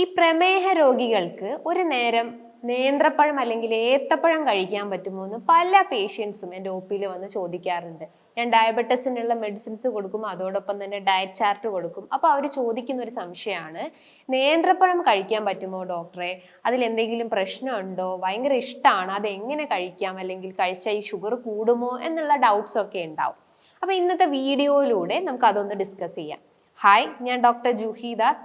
ഈ പ്രമേഹ രോഗികൾക്ക് ഒരു നേരം നേന്ത്രപ്പഴം അല്ലെങ്കിൽ ഏത്തപ്പഴം കഴിക്കാൻ പറ്റുമോ എന്ന് പല പേഷ്യൻസും എന്റെ ഒ പിയിൽ വന്ന് ചോദിക്കാറുണ്ട്. ഞാൻ ഡയബറ്റസിനുള്ള മെഡിസിൻസ് കൊടുക്കും അതോടൊപ്പം തന്നെ ഡയറ്റ് ചാർട്ട് കൊടുക്കും. അപ്പോൾ അവർ ചോദിക്കുന്ന ഒരു സംശയമാണ് നേന്ത്രപ്പഴം കഴിക്കാൻ പറ്റുമോ ഡോക്ടറെ? അതിൽ എന്തെങ്കിലും പ്രശ്നമുണ്ടോ? ഭയങ്കര ഇഷ്ടമാണ് അത് എങ്ങനെ കഴിക്കാം? അല്ലെങ്കിൽ കഴിച്ചാൽ ഈ ഷുഗർ കൂടുമോ? എന്നുള്ള ഡൗട്ട്സ് ഒക്കെ ഉണ്ടാവും. അപ്പോൾ ഇന്നത്തെ വീഡിയോയിലൂടെ നമുക്ക് അതൊന്ന് ഡിസ്കസ് ചെയ്യാം. ഹായ് ഞാൻ ഡോക്ടർ ജൂഹി ദാസ്.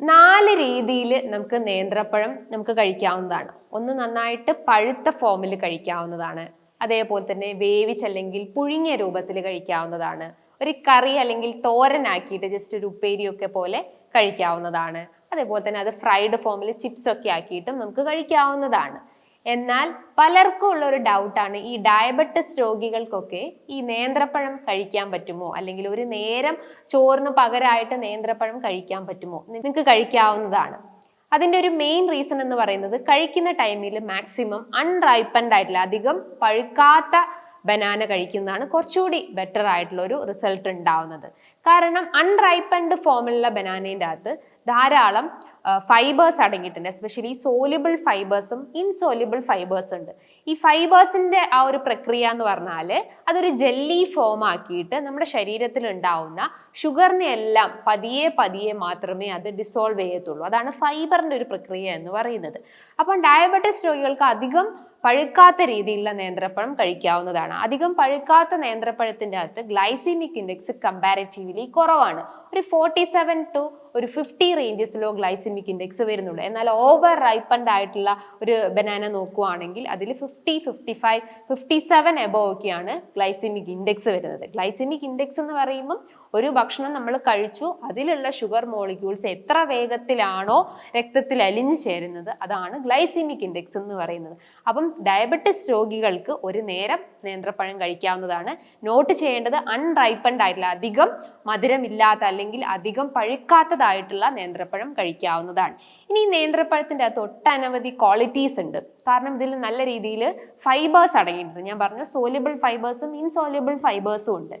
നാല് രീതിയിൽ നമുക്ക് നേന്ത്രപ്പഴം നമുക്ക് കഴിക്കാവുന്നതാണ്. ഒന്ന് നന്നായിട്ട് പഴുത്ത ഫോമിൽ കഴിക്കാവുന്നതാണ്. അതേപോലെ തന്നെ വേവിച്ചല്ലെങ്കിൽ പുഴുങ്ങിയ രൂപത്തിൽ കഴിക്കാവുന്നതാണ്. ഒരു കറി അല്ലെങ്കിൽ തോരനാക്കിയിട്ട് ജസ്റ്റ് ഒരു ഉപ്പേരിയൊക്കെ പോലെ കഴിക്കാവുന്നതാണ്. അതേപോലെ തന്നെ അത് ഫ്രൈഡ് ഫോമിൽ ചിപ്സ് ഒക്കെ ആക്കിയിട്ടും നമുക്ക് കഴിക്കാവുന്നതാണ്. എന്നാൽ പലർക്കും ഉള്ള ഒരു ഡൗട്ടാണ് ഈ ഡയബറ്റിസ് രോഗികൾക്കൊക്കെ ഈ നേന്ത്രപ്പഴം കഴിക്കാൻ പറ്റുമോ? അല്ലെങ്കിൽ ഒരു നേരം ചോറിന് പകരമായിട്ട് നേന്ത്രപ്പഴം കഴിക്കാൻ പറ്റുമോ? നിങ്ങൾക്ക് കഴിക്കാവുന്നതാണ്. അതിന്റെ ഒരു മെയിൻ റീസൺ എന്ന് പറയുന്നത് കഴിക്കുന്ന ടൈമിൽ മാക്സിമം അൺറൈപ്പൻഡ് ആയിട്ടുള്ള അധികം പഴുക്കാത്ത ബനാന കഴിക്കുന്നതാണ് കുറച്ചുകൂടി ബെറ്റർ ആയിട്ടുള്ള ഒരു റിസൾട്ട് ഉണ്ടാവുന്നത്. കാരണം അൺറൈപ്പൻഡ് ഫോമിലുള്ള ബനാനേന്റെ അകത്ത് ധാരാളം ഫൈബേഴ്സ് അടങ്ങിയിട്ടുണ്ട്. എസ്പെഷ്യലി സോലിബിൾ ഫൈബേഴ്സും ഇൻസോലിബിൾ ഫൈബേഴ്സ് ഉണ്ട്. ഈ ഫൈബേഴ്സിന്റെ ആ ഒരു പ്രക്രിയ എന്ന് പറഞ്ഞാൽ അതൊരു ജെല്ലി ഫോം ആക്കിയിട്ട് നമ്മുടെ ശരീരത്തിൽ ഉണ്ടാവുന്ന ഷുഗറിനെ എല്ലാം പതിയെ പതിയെ മാത്രമേ അത് ഡിസോൾവ് ചെയ്യത്തുള്ളൂ. അതാണ് ഫൈബറിന്റെ ഒരു പ്രക്രിയ എന്ന് പറയുന്നത്. അപ്പം ഡയബറ്റിസ് രോഗികൾക്ക് അധികം പഴുക്കാത്ത രീതിയിലുള്ള നേന്ത്രപ്പഴം കഴിക്കാവുന്നതാണ്. അധികം പഴുക്കാത്ത നേന്ത്രപ്പഴത്തിന്റെ അകത്ത് ഗ്ലൈസിമിക് ഇൻഡെക്സ് കമ്പാരിറ്റീവ്ലി കുറവാണ്. ഒരു ഫോർട്ടി സെവൻ ടു ഒരു ഫിഫ്റ്റി റേഞ്ചസിലോ ഗ്ലൈസിമിക് ഇൻഡെക്സ് വരുന്നുള്ളൂ. എന്നാൽ ഓവർ റൈപ്പൻഡ് ആയിട്ടുള്ള ഒരു ബനാന നോക്കുവാണെങ്കിൽ അതിൽ fifty fifty five fifty seven എബോവൊക്കെയാണ് glycemic index വരുന്നത്. ഗ്ലൈസിമിക് ഇൻഡെക്സ് എന്ന് പറയുമ്പം ഒരു ഭക്ഷണം നമ്മൾ കഴിച്ചു അതിലുള്ള ഷുഗർ മോളിക്യൂൾസ് എത്ര വേഗത്തിലാണോ രക്തത്തിൽ അലിഞ്ഞു ചേരുന്നത് അതാണ് ഗ്ലൈസിമിക് ഇൻഡെക്സ് എന്ന് പറയുന്നത്. അപ്പം ഡയബറ്റിസ് രോഗികൾക്ക് ഒരു നേരം നേന്ത്രപ്പഴം കഴിക്കാവുന്നതാണ്. നോട്ട് ചെയ്യേണ്ടത് അൺറൈപ്പൻഡ് ആയിട്ടുള്ള അധികം മധുരമില്ലാത്ത അല്ലെങ്കിൽ അധികം പഴുക്കാത്തതായിട്ടുള്ള നേന്ത്രപ്പഴം കഴിക്കാവുന്നതാണ്. ഇനി ഈ നേന്ത്രപ്പഴത്തിന്റെ അകത്ത് ഒട്ടനവധി ക്വാളിറ്റീസ് ഉണ്ട്. കാരണം ഇതിൽ നല്ല രീതിയിൽ ഫൈബേഴ്സ് അടങ്ങിയിട്ടുണ്ട്. ഞാൻ പറഞ്ഞു സോലിബിൾ ഫൈബേഴ്സും ഇൻസോലിബിൾ ഫൈബേഴ്സും ഉണ്ട്.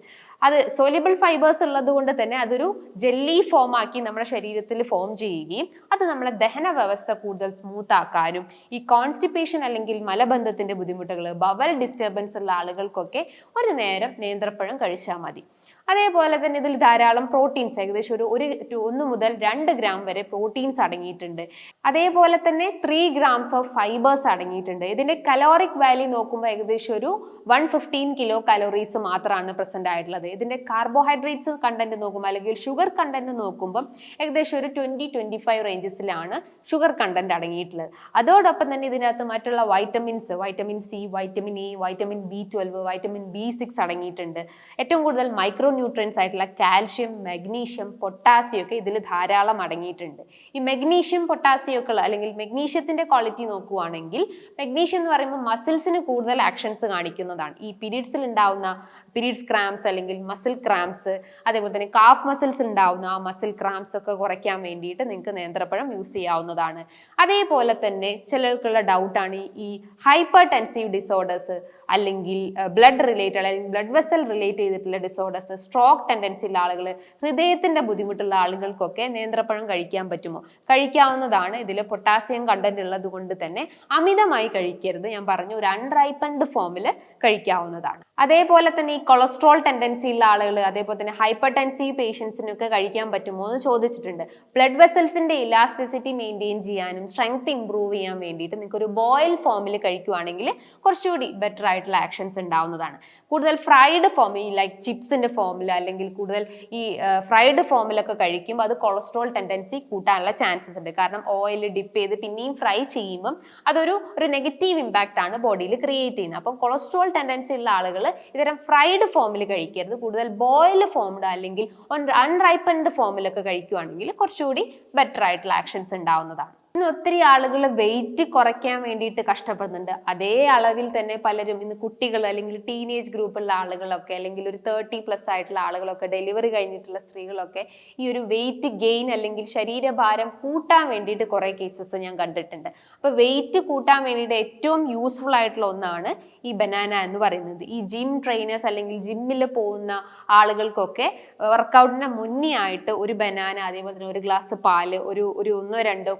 അത് സോലിബിൾ ഫൈബേഴ്സ് ഉള്ളത് കൊണ്ട് തന്നെ അതൊരു ജെല്ലി ഫോം ആക്കി നമ്മുടെ ശരീരത്തിൽ ഫോം ചെയ്യുകയും അത് നമ്മുടെ ദഹന വ്യവസ്ഥ കൂടുതൽ സ്മൂത്ത് ആക്കാനും ഈ കോൺസ്റ്റിപ്പേഷൻ അല്ലെങ്കിൽ മലബന്ധത്തിന്റെ ബുദ്ധിമുട്ടുകൾ ബവൽ ഡിസ്റ്റർബൻസ് ഉള്ള ആളുകൾക്കൊക്കെ ഒരു നേരം നേന്ത്രപ്പഴം കഴിച്ചാൽ മതി. അതേപോലെ തന്നെ ഇതിൽ ധാരാളം പ്രോട്ടീൻസ് ഏകദേശം ഒരു ഒരു ഒന്ന് മുതൽ രണ്ട് ഗ്രാം വരെ പ്രോട്ടീൻസ് അടങ്ങിയിട്ടുണ്ട്. അതേപോലെ തന്നെ ത്രീ ഗ്രാംസ് ഓഫ് ഫൈബേഴ്സ് അടങ്ങിയിട്ടുണ്ട്. ഇതിന്റെ കലോറിക് വാല്യൂ നോക്കുമ്പോൾ ഏകദേശം ഒരു വൺ ഫിഫ്റ്റീൻ കിലോ കലോറീസ് മാത്രമാണ് പ്രസന്റ് ആയിട്ടുള്ളത്. ഇതിന്റെ കാർബോഹൈഡ്രേറ്റ്സ് കണ്ടന്റ് നോക്കുമ്പോൾ അല്ലെങ്കിൽ ഷുഗർ കണ്ടന്റ് നോക്കുമ്പോൾ ഏകദേശം ഒരു ട്വന്റി ട്വന്റി ഫൈവ് റേഞ്ചസിലാണ് ഷുഗർ കണ്ടന്റ് അടങ്ങിയിട്ടുള്ളത്. അതോടൊപ്പം തന്നെ ഇതിനകത്ത് മറ്റുള്ള vitamins vitamin C vitamin E vitamin B twelve vitamin B six അടങ്ങിയിട്ടുണ്ട്. ഏറ്റവും കൂടുതൽ മൈക്രോ ന്യൂട്രിയൻസ് ആയിട്ടുള്ള കാൽഷ്യം മഗ്നീഷ്യം പൊട്ടാസ്യം ഒക്കെ ഇതിൽ ധാരാളം അടങ്ങിയിട്ടുണ്ട്. ഈ മഗ്നീഷ്യം പൊട്ടാസ്യം ഒക്കെ അല്ലെങ്കിൽ മഗ്നീഷ്യത്തിന്റെ ക്വാളിറ്റി നോക്കുവാണെങ്കിൽ മഗ്നീഷ്യം എന്ന് പറയുമ്പോൾ മസിൽസിന് കൂടുതൽ ആക്ഷൻസ് കാണിക്കുന്നതാണ്. ഈ പീരീഡ്സിൽ ഉണ്ടാവുന്ന പീരീഡ്സ് ക്രാംസ് അല്ലെങ്കിൽ മസിൽ ക്രാംസ് അതേപോലെ തന്നെ കാഫ് മസിൽസ് ഉണ്ടാവുന്ന ആ മസിൽ ക്രാംസ് ഒക്കെ കുറയ്ക്കാൻ വേണ്ടിയിട്ട് നിങ്ങൾക്ക് നേന്ത്രപ്പഴം യൂസ് ചെയ്യാവുന്നതാണ്. അതേപോലെ തന്നെ ചിലർക്കുള്ള ഡൗട്ടാണ് ഈ ഹൈപ്പർ ടെൻസീവ് ഡിസോർഡേഴ്സ് അല്ലെങ്കിൽ ബ്ലഡ് റിലേറ്റഡ് അല്ലെങ്കിൽ ബ്ലഡ് വെസൽ റിലേറ്റ് ചെയ്തിട്ടുള്ള ഡിസോർഡേഴ്സ് സ്ട്രോക്ക് ടെൻഡൻസി ഉള്ള ആളുകൾ ഹൃദയത്തിന്റെ ബുദ്ധിമുട്ടുള്ള ആളുകൾക്കൊക്കെ നേന്ത്രപ്പഴം കഴിക്കാൻ പറ്റുമോ? കഴിക്കാവുന്നതാണ് ഇതിൽ പൊട്ടാസ്യം കണ്ടന്റ് ഉള്ളത് കൊണ്ട് തന്നെ അമിതമായി കഴിക്കരുത്. ഞാൻ പറഞ്ഞു ഒരു അൺറൈപ്പൻഡ് ഫോമിൽ കഴിക്കാവുന്നതാണ്. അതേപോലെ തന്നെ ഈ കൊളസ്ട്രോൾ ടെൻഡൻസി ഉള്ള ആളുകൾ അതേപോലെ തന്നെ ഹൈപ്പർ ടെൻസീവ് പേഷ്യൻസിനൊക്കെ കഴിക്കാൻ പറ്റുമോ എന്ന് ചോദിച്ചിട്ടുണ്ട്. ബ്ലഡ് വെസൽസിന്റെ ഇലാസ്റ്റിസിറ്റി മെയിന്റെയിൻ ചെയ്യാനും സ്ട്രെങ്ത് ഇംപ്രൂവ് ചെയ്യാൻ വേണ്ടിയിട്ട് നിങ്ങൾക്ക് ഒരു ബോയിൽ ഫോമിൽ കഴിക്കുവാണെങ്കിൽ കുറച്ചുകൂടി ബെറ്റർ ആയിട്ടുള്ള ആക്ഷൻസ് ഉണ്ടാവുന്നതാണ്. കൂടുതൽ ഫ്രൈഡ് ഫോം ഈ ലൈക്ക് ചിപ്സിന്റെ ഫോമിൽ അല്ലെങ്കിൽ കൂടുതൽ ഈ ഫ്രൈഡ് ഫോമിലൊക്കെ കഴിക്കുമ്പോൾ അത് കൊളസ്ട്രോൾ ടെൻഡൻസി കൂട്ടാനുള്ള ചാൻസസ് ഉണ്ട്. കാരണം ഓയിൽ ഡിപ്പ് ചെയ്ത് പിന്നെയും ഫ്രൈ ചെയ്യുമ്പം അതൊരു ഒരു നെഗറ്റീവ് ഇമ്പാക്റ്റ് ആണ് ബോഡിയിൽ ക്രിയേറ്റ് ചെയ്യുന്നത്. അപ്പം കൊളസ്ട്രോൾ ടെൻഡൻസി ഉള്ള ആളുകൾ ഇത്തരം ഫ്രൈഡ് ഫോമിൽ കഴിക്കരുത്. കൂടുതൽ ബോയിൽ ഫോംഡ് അല്ലെങ്കിൽ അൺറൈപ്പൻഡ് ഫോമിലൊക്കെ കഴിക്കുകയാണെങ്കിൽ കുറച്ചുകൂടി ബെറ്റർ ആയിട്ടുള്ള ആക്ഷൻസ് ഉണ്ടാവുന്നതാണ്. ഇന്ന് ഒത്തിരി ആളുകൾ വെയിറ്റ് കുറയ്ക്കാൻ വേണ്ടിയിട്ട് കഷ്ടപ്പെടുന്നുണ്ട്. അതേ അളവിൽ തന്നെ പലരും ഇന്ന് കുട്ടികൾ അല്ലെങ്കിൽ ടീനേജ് ഗ്രൂപ്പുള്ള ആളുകളൊക്കെ അല്ലെങ്കിൽ ഒരു തേർട്ടി പ്ലസ് ആയിട്ടുള്ള ആളുകളൊക്കെ ഡെലിവറി കഴിഞ്ഞിട്ടുള്ള സ്ത്രീകളൊക്കെ ഈ ഒരു വെയിറ്റ് ഗെയിൻ അല്ലെങ്കിൽ ശരീരഭാരം കൂട്ടാൻ വേണ്ടിയിട്ട് കുറേ കേസസ് ഞാൻ കണ്ടിട്ടുണ്ട്. അപ്പോൾ വെയിറ്റ് കൂട്ടാൻ വേണ്ടിയിട്ട് ഏറ്റവും യൂസ്ഫുൾ ആയിട്ടുള്ള ഒന്നാണ് ഈ ബനാന എന്ന് പറയുന്നത്. ഈ ജിം ട്രെയിനേഴ്സ് അല്ലെങ്കിൽ ജിമ്മിൽ പോകുന്ന ആളുകൾക്കൊക്കെ വർക്കൗട്ടിന് മുന്നേ ആയിട്ട് ഒരു ബനാന അതേപോലെ തന്നെ ഒരു ഗ്ലാസ് പാൽ ഒരു ഒരു ഒന്നോ രണ്ടോ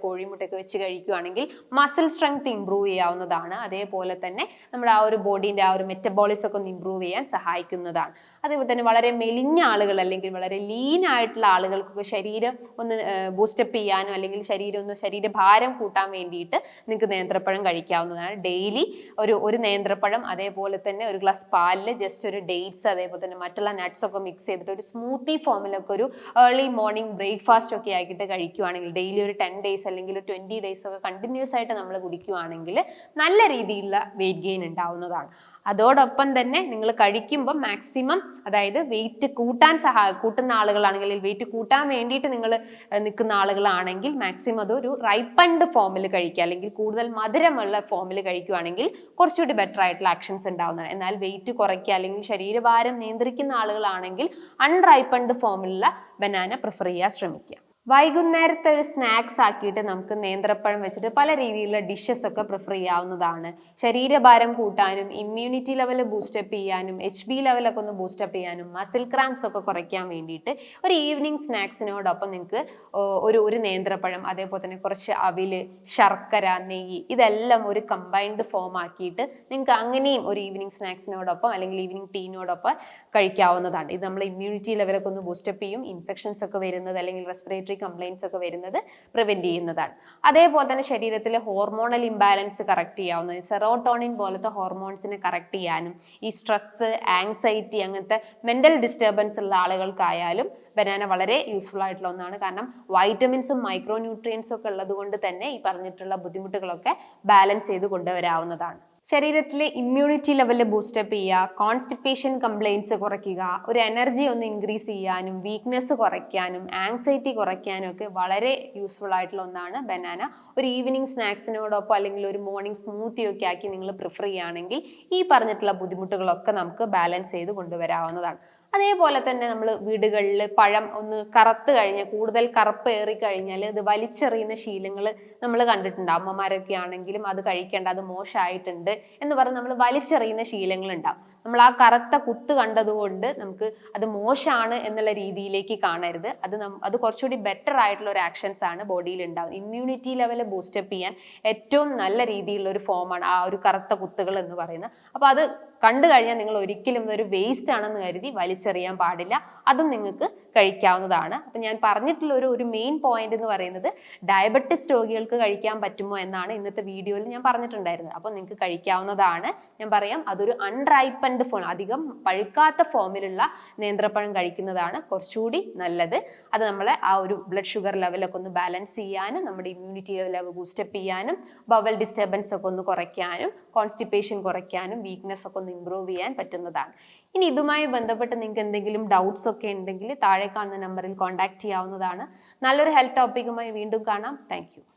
കോഴിമുട്ടയൊക്കെ വെച്ച് കഴിക്കുകയാണെങ്കിൽ മസിൽ സ്ട്രെങ്ത് ഇമ്പ്രൂവ് ചെയ്യാവുന്നതാണ്. അതേപോലെ തന്നെ നമ്മുടെ ആ ഒരു ബോഡീന്റെ ആ ഒരു മെറ്റബോളിസം ഒക്കെ ഒന്ന് ഇമ്പ്രൂവ് ചെയ്യാൻ സഹായിക്കുന്നതാണ്. അതേപോലെ തന്നെ വളരെ മെലിഞ്ഞ ആളുകൾ അല്ലെങ്കിൽ വളരെ ലീൻ ആയിട്ടുള്ള ആളുകൾക്കൊക്കെ ശരീരം ഒന്ന് ബൂസ്റ്റപ്പ് ചെയ്യാനോ അല്ലെങ്കിൽ ശരീരം ഒന്ന് ശരീരഭാരം കൂട്ടാൻ വേണ്ടിയിട്ട് നിങ്ങൾക്ക് നേന്ത്രപ്പഴം കഴിക്കാവുന്നതാണ്. ഡെയിലി ഒരു ഒരു നേന്ത്രപ്പഴം അതേപോലെ തന്നെ ഒരു ഗ്ലാസ് പാലിൽ ജസ്റ്റ് ഒരു ഡേറ്റ്സ് അതേപോലെ തന്നെ മറ്റുള്ള നട്ട്സ് ഒക്കെ മിക്സ് ചെയ്തിട്ട് ഒരു സ്മൂത്തി ഫോമിലൊക്കെ ഒരു ഏർലി മോർണിംഗ് ബ്രേക്ക്ഫാസ്റ്റ് ഒക്കെ ആയിട്ട് കഴിക്കുവാണെങ്കിൽ ഡെയിലി ഒരു ടെൻ ഡേയ്സ് അല്ലെങ്കിൽ ഒരു ട്വന്റി ഡേയ്സ് ഒക്കെ കണ്ടിന്യൂസ് ആയിട്ട് നമ്മൾ കുടിക്കുവാണെങ്കിൽ നല്ല രീതിയിലുള്ള വെയിറ്റ് ഗെയിൻ ഉണ്ടാവുന്നതാണ്. അതോടൊപ്പം തന്നെ നിങ്ങൾ കഴിക്കുമ്പോൾ മാക്സിമം അതായത് വെയിറ്റ് കൂട്ടാൻ സഹായ കൂട്ടുന്ന ആളുകളാണെങ്കിൽ വെയിറ്റ് കൂട്ടാൻ വേണ്ടിയിട്ട് നിങ്ങൾ നിൽക്കുന്ന ആളുകളാണെങ്കിൽ മാക്സിമം അതൊരു റൈപ്പൻഡ് ഫോമിൽ കഴിക്കുക. അല്ലെങ്കിൽ കൂടുതൽ മധുരമുള്ള ഫോമിൽ കഴിക്കുകയാണെങ്കിൽ കുറച്ചുകൂടി ബെറ്റർ ആയിട്ടുള്ള ആക്ഷൻസ് ഉണ്ടാവുന്നതാണ്. എന്നാൽ വെയിറ്റ് കുറയ്ക്കുക അല്ലെങ്കിൽ ശരീരഭാരം നിയന്ത്രിക്കുന്ന ആളുകളാണെങ്കിൽ അൺറൈപ്പൺഡ് ഫോമിലുള്ള ബനാന പ്രിഫർ ചെയ്യാൻ ശ്രമിക്കുക. വൈകുന്നേരത്തെ ഒരു സ്നാക്സ് ആക്കിയിട്ട് നമുക്ക് നേന്ത്രപ്പഴം വെച്ചിട്ട് പല രീതിയിലുള്ള ഡിഷസ് ഒക്കെ പ്രിഫർ ചെയ്യാവുന്നതാണ്. ശരീരഭാരം കൂട്ടാനും ഇമ്മ്യൂണിറ്റി ലെവൽ ബൂസ്റ്റപ്പ് ചെയ്യാനും എച്ച് ബി ലെവലൊക്കെ ഒന്ന് ബൂസ്റ്റപ്പ് ചെയ്യാനും മസിൽ ക്രാംസ് ഒക്കെ കുറയ്ക്കാൻ വേണ്ടിയിട്ട് ഒരു ഈവനിങ് സ്നാക്സിനോടൊപ്പം നിങ്ങൾക്ക് ഒരു ഒരു നേന്ത്രപ്പഴം അതേപോലെ തന്നെ കുറച്ച് അവിൽ ശർക്കര നെയ്യ് ഇതെല്ലാം ഒരു കമ്പൈൻഡ് ഫോം ആക്കിയിട്ട് നിങ്ങൾക്ക് അങ്ങനെയും ഒരു ഈവനിങ് സ്നാക്സിനോടൊപ്പം അല്ലെങ്കിൽ ഈവനിങ് ടീനോടൊപ്പം കഴിക്കാവുന്നതാണ്. ഇത് നമ്മൾ ഇമ്മ്യൂണിറ്റി ലെവലൊക്കെ ഒന്ന് ബൂസ്റ്റപ്പ് ചെയ്യും ഇൻഫെക്ഷൻസ് ഒക്കെ വരുന്നത് അല്ലെങ്കിൽ റെസ്പിറേറ്ററി കംപ്ലയിൻസ് ഒക്കെ വരുന്നത് പ്രിവെന്റ് ചെയ്യുന്നതാണ്. അതേപോലെ തന്നെ ശരീരത്തിലെ ഹോർമോണൽ ഇംബാലൻസ് കറക്റ്റ് ചെയ്യാവുന്നത് സെറോട്ടോണിൻ പോലത്തെ ഹോർമോൺസിനെ കറക്റ്റ് ചെയ്യാനും ഈ സ്ട്രെസ് ആങ്സൈറ്റി അങ്ങനത്തെ മെന്റൽ ഡിസ്റ്റർബൻസ് ഉള്ള ആളുകൾക്കായാലും ബനാന വളരെ യൂസ്ഫുൾ ആയിട്ടുള്ള ഒന്നാണ്. കാരണം വൈറ്റമിൻസും മൈക്രോ ന്യൂട്രിയൻസും ഒക്കെ ഉള്ളത് കൊണ്ട് തന്നെ ഈ പറഞ്ഞിട്ടുള്ള ബുദ്ധിമുട്ടുകളൊക്കെ ബാലൻസ് ചെയ്ത് കൊണ്ടുവരാവുന്നതാണ്. ശരീരത്തിലെ ഇമ്മ്യൂണിറ്റി ലെവൽ ബൂസ്റ്റപ്പ് ചെയ്യുക കോൺസ്റ്റിപ്പേഷൻ കംപ്ലയിൻസ് കുറയ്ക്കുക ഒരു എനർജി ഒന്ന് ഇൻക്രീസ് ചെയ്യാനും വീക്ക്നെസ് കുറയ്ക്കാനും ആങ്സൈറ്റി കുറയ്ക്കാനും ഒക്കെ വളരെ യൂസ്ഫുൾ ആയിട്ടുള്ള ഒന്നാണ് ബനാന ഒരു ഈവനിങ് സ്നാക്സിനോടൊപ്പം അല്ലെങ്കിൽ ഒരു മോർണിംഗ് സ്മൂത്തി ഒക്കെ ആക്കി നിങ്ങൾ പ്രിഫർ ചെയ്യുകയാണെങ്കിൽ ഈ പറഞ്ഞിട്ടുള്ള ബുദ്ധിമുട്ടുകളൊക്കെ നമുക്ക് ബാലൻസ് ചെയ്ത് കൊണ്ടുവരാവുന്നതാണ്. അതേപോലെ തന്നെ നമ്മൾ വീടുകളിൽ പഴം ഒന്ന് കറുത്ത് കഴിഞ്ഞാൽ കൂടുതൽ കറുപ്പ് ഏറി കഴിഞ്ഞാൽ ഇത് വലിച്ചെറിയുന്ന ശീലങ്ങൾ നമ്മൾ കണ്ടിട്ടുണ്ട്. അമ്മമാരൊക്കെ ആണെങ്കിലും അത് കഴിക്കേണ്ട അത് മോശമായിട്ടുണ്ട് എന്ന് പറഞ്ഞ് നമ്മൾ വലിച്ചെറിയുന്ന ശീലങ്ങൾ ഉണ്ടാവും നമ്മൾ ആ കറുത്ത കുത്ത് കണ്ടതുകൊണ്ട് നമുക്ക് അത് മോശമാണ് എന്നുള്ള രീതിയിലേക്ക് കാണരുത്. അത് അത് കുറച്ചുകൂടി ബെറ്റർ ആയിട്ടുള്ള ഒരു ആക്ഷൻസ് ആണ് ബോഡിയിൽ ഉണ്ടാവും ഇമ്മ്യൂണിറ്റി ലെവൽ ബൂസ്റ്റപ്പ് ചെയ്യാൻ ഏറ്റവും നല്ല രീതിയിലുള്ള ഒരു ഫോമാണ് ആ ഒരു കറുത്ത കുത്തുകൾ എന്ന് പറയുന്നത്. അപ്പോൾ അത് കണ്ടു കഴിഞ്ഞാൽ നിങ്ങൾ ഒരിക്കലും ഇതൊരു വേസ്റ്റ് ആണെന്ന് കരുതി വലിച്ചെറിയാൻ പാടില്ല. അതും നിങ്ങൾക്ക് കഴിക്കാവുന്നതാണ്. അപ്പം ഞാൻ പറഞ്ഞിട്ടുള്ള ഒരു ഒരു മെയിൻ പോയിന്റ് എന്ന് പറയുന്നത് ഡയബറ്റിസ് രോഗികൾക്ക് കഴിക്കാൻ പറ്റുമോ എന്നാണ് ഇന്നത്തെ വീഡിയോയിൽ ഞാൻ പറഞ്ഞിട്ടുണ്ടായിരുന്നത്. അപ്പോൾ നിങ്ങൾക്ക് കഴിക്കാവുന്നതാണ്. ഞാൻ പറയാം അതൊരു അൺറൈപ്പൻഡ് ഫോം അധികം പഴുക്കാത്ത ഫോമിലുള്ള നേന്ത്രപ്പഴം കഴിക്കുന്നതാണ് കുറച്ചുകൂടി നല്ലത്. അത് നമ്മളെ ആ ഒരു ബ്ലഡ് ഷുഗർ ലെവലൊക്കെ ഒന്ന് ബാലൻസ് ചെയ്യാനും നമ്മുടെ ഇമ്മ്യൂണിറ്റി ലെവൽ ബൂസ്റ്റപ്പ് ചെയ്യാനും ബവൽ ഡിസ്റ്റർബൻസ് ഒക്കെ ഒന്ന് കുറയ്ക്കാനും കോൺസ്റ്റിപ്പേഷൻ കുറയ്ക്കാനും വീക്ക്നെസ് ഒക്കെ ഒന്ന് ഇമ്പ്രൂവ് ചെയ്യാൻ പറ്റുന്നതാണ്. ഇനി ഇതുമായി ബന്ധപ്പെട്ട് നിങ്ങൾക്ക് എന്തെങ്കിലും ഡൗട്ട്സ് ഒക്കെ ഉണ്ടെങ്കിൽ താഴെ കാണുന്ന നമ്പറിൽ കോൺടാക്ട് ചെയ്യാവുന്നതാണ്. നല്ലൊരു ഹെൽത്ത് ടോപ്പിക്കുമായി വീണ്ടും കാണാം. താങ്ക്